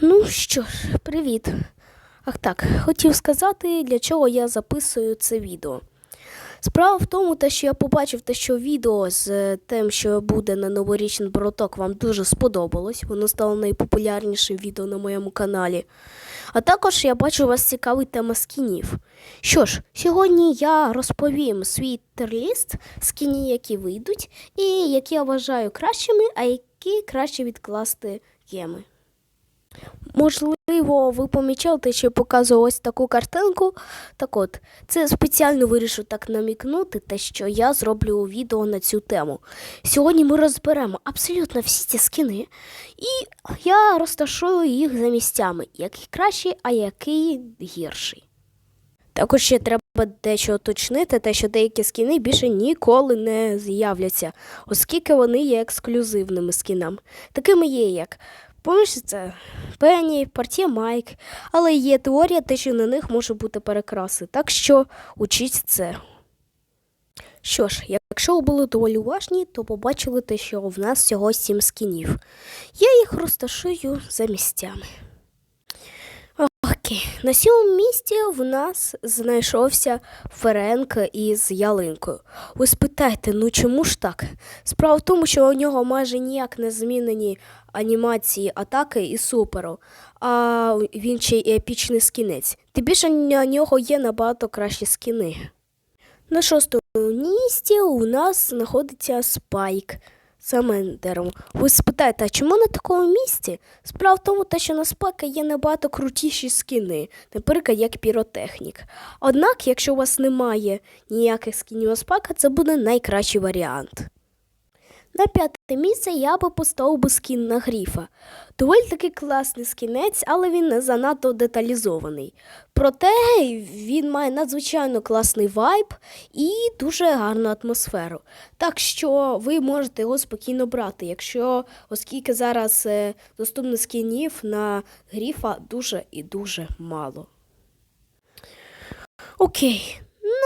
Ну що ж, привіт. Ах так, хотів сказати, для чого я записую це відео. Справа в тому, те, що я побачив те, що відео з е, тим, що буде на новорічний бороток, вам дуже сподобалось. Воно стало найпопулярнішим відео на моєму каналі. А також я бачу вас цікавий тема скінів. Що ж, сьогодні я розповім свій терліст скінів, які вийдуть, і які я вважаю кращими, а які краще відкласти геми. Можливо, ви помічали, що я показував ось таку картинку. Так от, це спеціально вирішив так намікнути, те, що я зроблю відео на цю тему. Сьогодні ми розберемо абсолютно всі ці скини, і я розташую їх за місцями, який кращий, а який гірший. Також ще треба дещо уточнити, те, що деякі скіни більше ніколи не з'являться, оскільки вони є ексклюзивними скінами. Такими є, як Це Пенні, партія Майк, але є теорія, те, що на них може бути перекраси. Так що учіть це. Що ж, якщо ви були доволі уважні, то побачили те, що в нас всього сім скінів. Я їх розташую за місцями. Окей, на сьомому місці в нас знайшовся Ференк із ялинкою. Ви спитаєте, ну чому ж так? Справа в тому, що у нього майже ніяк не змінені анімації атаки і суперу, а він ще й епічний скінець. Тим більше на нього є набагато кращі скіни. На шостому місці у нас знаходиться Спайк з Емендером. Ви спитаєте, а чому на такому місці? Справа в тому, що на спека є набагато крутіші скіни, наприклад, як піротехнік. Однак, якщо у вас немає ніяких скінів на спека, це буде найкращий варіант. На п'яте місце я би поставив скін на гріфа. Доволі таки класний скінець, але він не занадто деталізований. Проте він має надзвичайно класний вайб і дуже гарну атмосферу. Так що ви можете його спокійно брати, якщо, оскільки зараз е, доступних скінів на гріфа дуже і дуже мало. Окей,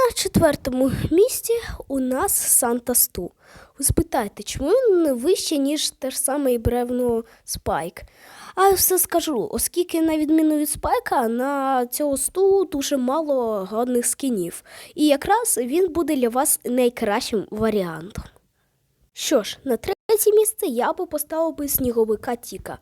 на четвертому місці у нас Санта Сту. Ви спитаєте, чому він не вище, ніж те ж саме і бревно Спайк? А я все скажу, оскільки, на відміну від Спайка, на цього сту дуже мало годних скінів. І якраз він буде для вас найкращим варіантом. Що ж, на третє місце я би поставив би сніговика Тіка,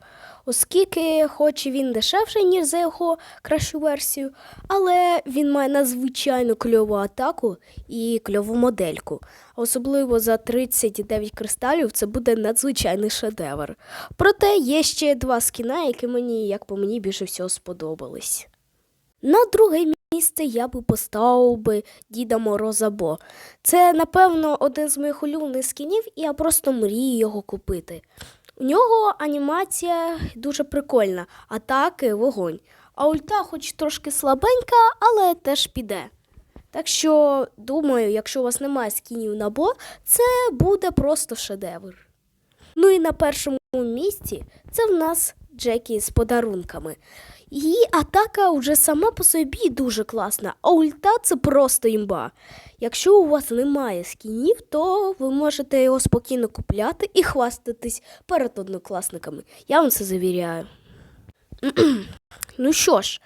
оскільки, хоч він дешевший, ніж за його кращу версію, але він має надзвичайно кльову атаку і кльову модельку. Особливо за 39 кристалів це буде надзвичайний шедевр. Проте є ще два скіна, які мені, як по мені, більше всього сподобались. На друге місце я би поставив би Діда Мороза Бо. Це, напевно, один з моїх улюблених скінів, і я просто мрію його купити. У нього анімація дуже прикольна, атаки, вогонь. А ульта, хоч трошки слабенька, але теж піде. Так що, думаю, якщо у вас немає скінів на Бо, це буде просто шедевр. Ну і на першому місці це в нас Джекі з подарунками. Її атака вже сама по собі дуже класна, а ульта це просто імба. Якщо у вас немає скінів, то ви можете його спокійно купляти і хвастатись перед однокласниками. Я вам це завіряю. ну що ж,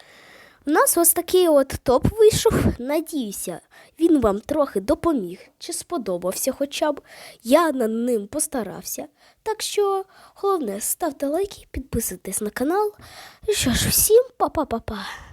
у нас ось такий от топ вийшов. Надіюся, він вам трохи допоміг чи сподобався хоча б. Я над ним постарався. Так що, головне, ставте лайки, підписуйтесь на канал. І що ж, всім па-па-па-па.